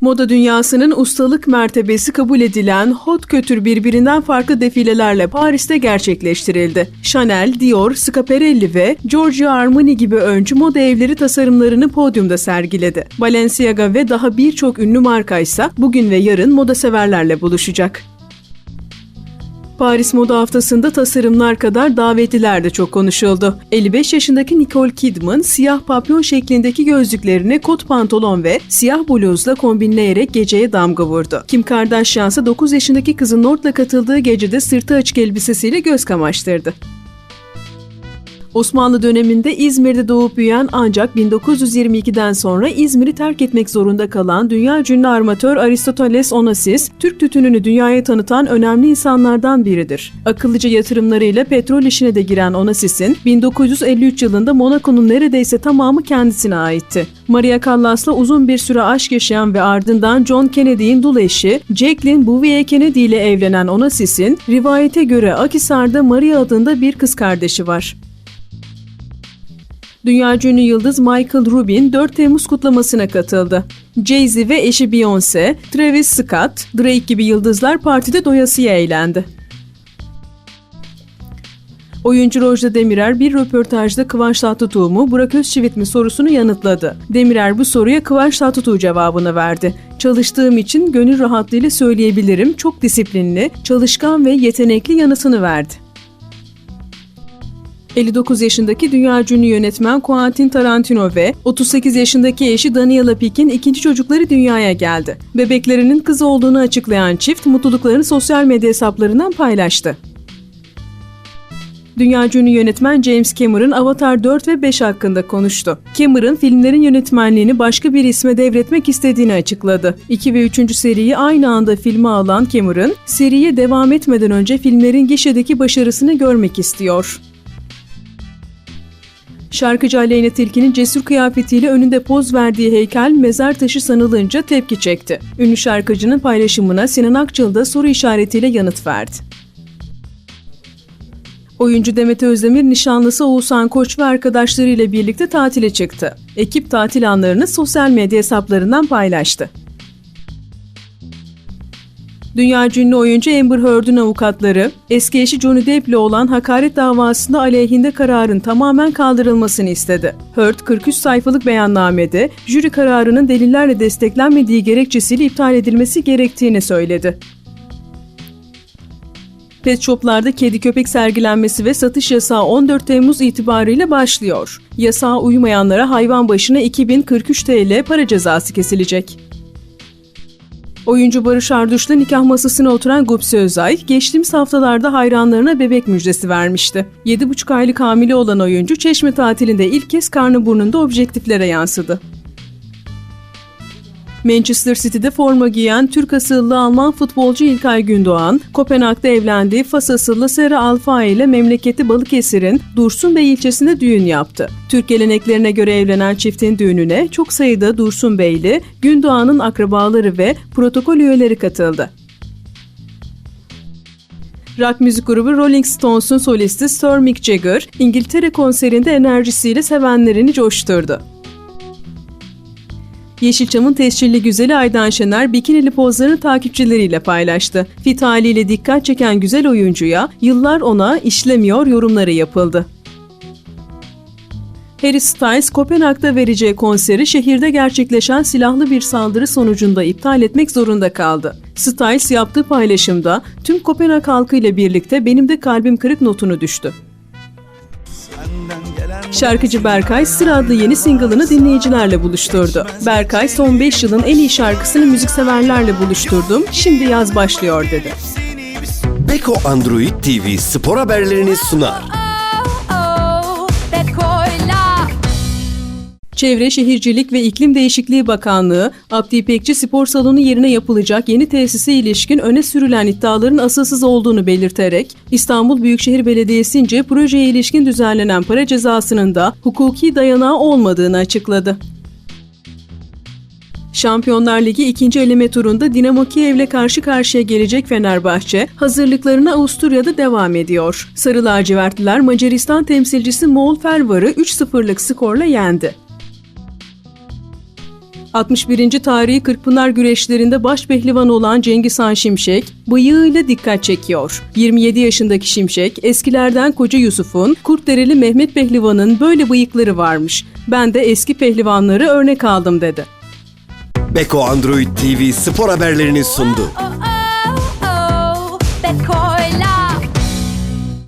Moda dünyasının ustalık mertebesi kabul edilen hot kötür birbirinden farklı defilelerle Paris'te gerçekleştirildi. Chanel, Dior, Schiaparelli ve Giorgio Armani gibi öncü moda evleri tasarımlarını podyumda sergiledi. Balenciaga ve daha birçok ünlü marka ise bugün ve yarın moda severlerle buluşacak. Paris Moda Haftası'nda tasarımlar kadar davetliler de çok konuşuldu. 55 yaşındaki Nicole Kidman siyah papyon şeklindeki gözlüklerini kot pantolon ve siyah bluzla kombinleyerek geceye damga vurdu. Kim Kardashian ise 9 yaşındaki kızı North'la katıldığı gecede sırtı açık elbisesiyle göz kamaştırdı. Osmanlı döneminde İzmir'de doğup büyüyen ancak 1922'den sonra İzmir'i terk etmek zorunda kalan dünya ünlü armatör Aristoteles Onassis, Türk tütününü dünyaya tanıtan önemli insanlardan biridir. Akıllıca yatırımlarıyla petrol işine de giren Onassis'in 1953 yılında Monaco'nun neredeyse tamamı kendisine aitti. Maria Callas'la uzun bir süre aşk yaşayan ve ardından John Kennedy'in dul eşi Jacqueline Bouvier Kennedy ile evlenen Onassis'in rivayete göre Akisar'da Maria adında bir kız kardeşi var. Dünya ünlü yıldız Michael Rubin 4 Temmuz kutlamasına katıldı. Jay-Z ve eşi Beyoncé, Travis Scott, Drake gibi yıldızlar partide doyasıya eğlendi. Oyuncu Rojda Demirer bir röportajda Kıvanç Tatlıtuğ mu Burak Özçivit mi sorusunu yanıtladı. Demirer bu soruya Kıvanç Tatlıtuğ cevabını verdi. Çalıştığım için gönül rahatlığıyla söyleyebilirim çok disiplinli, çalışkan ve yetenekli yanıtını verdi. 59 yaşındaki dünya ünlü yönetmen Quentin Tarantino ve 38 yaşındaki eşi Daniela Pick'in ikinci çocukları dünyaya geldi. Bebeklerinin kız olduğunu açıklayan çift mutluluklarını sosyal medya hesaplarından paylaştı. Dünya ünlü yönetmen James Cameron Avatar 4 ve 5 hakkında konuştu. Cameron filmlerin yönetmenliğini başka bir isme devretmek istediğini açıkladı. 2 ve 3. seriyi aynı anda filme alan Cameron, seriye devam etmeden önce filmlerin gişedeki başarısını görmek istiyor. Şarkıcı Aleyna Tilki'nin cesur kıyafetiyle önünde poz verdiği heykel mezar taşı sanılınca tepki çekti. Ünlü şarkıcının paylaşımına Sinan Akçıl da soru işaretiyle yanıt verdi. Oyuncu Demet Özdemir nişanlısı Oğuzhan Koç ve arkadaşlarıyla birlikte tatile çıktı. Ekip tatil anlarını sosyal medya hesaplarından paylaştı. Dünya ünlü oyuncu Amber Heard'un avukatları, eski eşi Johnny Depp ile olan hakaret davasında aleyhinde kararın tamamen kaldırılmasını istedi. Heard, 43 sayfalık beyannamede jüri kararının delillerle desteklenmediği gerekçesiyle iptal edilmesi gerektiğini söyledi. Pet shoplarda kedi köpek sergilenmesi ve satış yasağı 14 Temmuz itibariyle başlıyor. Yasağa uymayanlara hayvan başına 2043 TL para cezası kesilecek. Oyuncu Barış Arduş'la nikah masasına oturan Gupse Özay, geçtiğimiz haftalarda hayranlarına bebek müjdesi vermişti. 7,5 aylık hamile olan oyuncu Çeşme tatilinde ilk kez karnı burnunda objektiflere yansıdı. Manchester City'de forma giyen Türk asıllı Alman futbolcu İlkay Gündoğan, Kopenhag'da evlendiği Fas asıllı Sera Alfa ile memleketi Balıkesir'in Dursun Bey ilçesinde düğün yaptı. Türk geleneklerine göre evlenen çiftin düğününe çok sayıda Dursun Beyli, Gündoğan'ın akrabaları ve protokol üyeleri katıldı. Rock müzik grubu Rolling Stones'un solisti Sir Mick Jagger, İngiltere konserinde enerjisiyle sevenlerini coşturdu. Yeşilçam'ın tescilli güzeli Aydan Şener bikinili pozlarını takipçileriyle paylaştı. Fit haliyle dikkat çeken güzel oyuncuya yıllar ona işlemiyor yorumları yapıldı. Harry Styles, Kopenhag'da vereceği konseri şehirde gerçekleşen silahlı bir saldırı sonucunda iptal etmek zorunda kaldı. Styles yaptığı paylaşımda tüm Kopenhag halkıyla birlikte benim de kalbim kırık notunu düştü. Şarkıcı Berkay Sıra adlı yeni single'ını dinleyicilerle buluşturdu. Berkay son 5 yılın en iyi şarkısını müzikseverlerle buluşturdum. Şimdi yaz başlıyor dedi. Beko Android TV spor haberlerini sunar. Çevre Şehircilik ve İklim Değişikliği Bakanlığı, Abdi İpekçi Spor Salonu yerine yapılacak yeni tesise ilişkin öne sürülen iddiaların asılsız olduğunu belirterek, İstanbul Büyükşehir Belediyesi'nce projeye ilişkin düzenlenen para cezasının da hukuki dayanağı olmadığını açıkladı. Şampiyonlar Ligi ikinci eleme turunda Dinamo Kiev'le karşı karşıya gelecek Fenerbahçe, hazırlıklarına Avusturya'da devam ediyor. Sarı lacivertliler Macaristan temsilcisi Mol Fervar'ı 3-0'lık skorla yendi. 61. tarihi Kırkpınar güreşlerinde baş pehlivan olan Cengiz Han Şimşek bıyığıyla dikkat çekiyor. 27 yaşındaki Şimşek eskilerden Koca Yusuf'un, Kurtdereli Mehmet Pehlivan'ın böyle bıyıkları varmış. Ben de eski pehlivanları örnek aldım dedi. Beko Android TV spor haberlerini sundu. oh, oh, oh, Beko